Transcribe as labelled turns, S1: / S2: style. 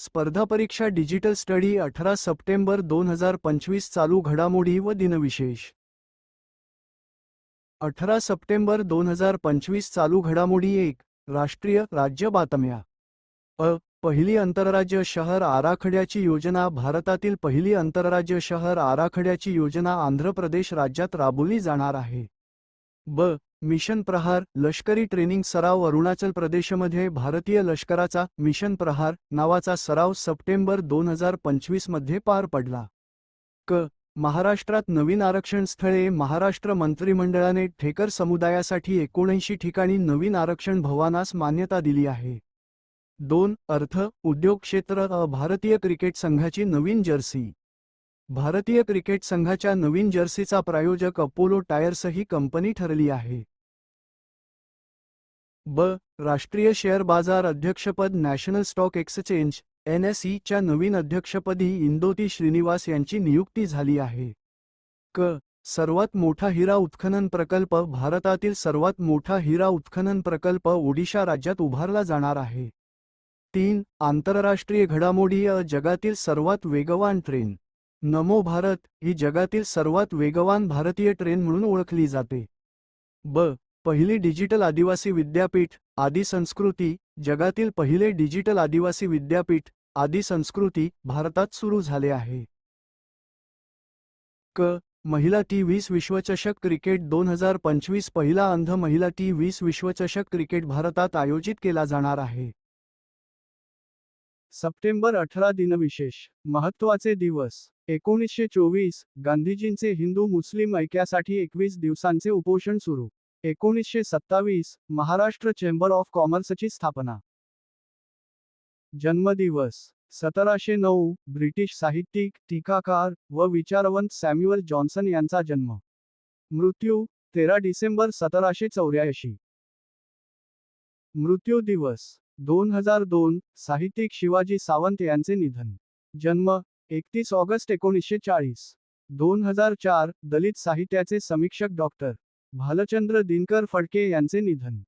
S1: स्पर्धा परीक्षा digital study अठरा सप्टेंबर दोन हजार पंचवीस चालू घडामोडी व दिनविशेष. अठरा सप्टेंबर दोन हजार पंचवीस चालू घडामोडी एक राष्ट्रीय राज्य बातम्या. अ पहिली आंतरराज्य शहर आराखड्याची योजना भारतातील पहिली आंतरराज्य शहर आराखड्याची योजना आंध्र प्रदेश राज्यात राबवली जाणार आहे. ब मिशन प्रहार लष्करी ट्रेनिंग सराव अरुणाचल प्रदेशमध्ये भारतीय लष्कराचा मिशन प्रहार नावाचा सराव सप्टेंबर दोन हजार पंचवीसमध्ये पार पडला. क. महाराष्ट्रात नवीन आरक्षण स्थळे महाराष्ट्र मंत्रिमंडळाने ठेकर समुदायासाठी एकोणऐंशी ठिकाणी नवीन आरक्षण भवानास मान्यता दिली आहे. दोन. अर्थ उद्योग क्षेत्र अ. भारतीय क्रिकेट संघाची नवीन जर्सी. भारतीय क्रिकेट संघाच्या नवीन जर्सीचा प्रायोजक अपोलो टायर्स ही कंपनी ठरली आहे. ब. राष्ट्रीय शेअर बाजार अध्यक्षपद national stock exchange N S च्या नवीन अध्यक्षपदी इंदोती श्रीनिवास यांची नियुक्ती झाली आहे. क. सर्वात मोठा हिरा उत्खनन प्रकल्प भारतातील सर्वात मोठा हिरा उत्खनन प्रकल्प ओडिशा राज्यात उभारला जाणार आहे. तीन. आंतरराष्ट्रीय घडामोडी अ जगातील सर्वात वेगवान ट्रेन. नमो भारत ही जगातील सर्वात वेगवान भारतीय ट्रेन म्हणून ओळखली जाते. ब. पहिली डिजिटल आदिवासी विद्यापीठ आदी संस्कृती जगातील पहिले डिजिटल आदिवासी विद्यापीठ आदी संस्कृती भारतात सुरू झाले आहे. क. महिला टी वीस विश्वचषक क्रिकेट दोन हजार पंचवीस पहिला अंध महिला टी वीस विश्वचषक क्रिकेट भारतात आयोजित केला जाणार आहे. सप्टेंबर अठरा दिनविशेष महत्त्वाचे दिवस एकोणीसशे चोवीस गांधीजींचे हिंदू मुस्लिम ऐक्यासाठी एकवीस दिवसांचे उपोषण सुरू. एकोणीसशे सत्तावीस महाराष्ट्र चेंबर ऑफ कॉमर्सची स्थापना. जन्मदिवस सतराशे नऊ ब्रिटिश साहित्यिक टीकाकार व विचारवंत सॅम्युअल जॉन्सन यांचा जन्म. मृत्यू तेरा डिसेंबर सतराशे चौऱ्याऐंशी. मृत्यू दिवस दोन हजार दोन साहित्यिक शिवाजी सावंत यांचे निधन. जन्म एकतीस ऑगस्ट एकोणीसशे चाळीस. दोन हजार चार दलित साहित्याचे समीक्षक डॉक्टर. भालचंद्र दिनकर फडके यांचे निधन.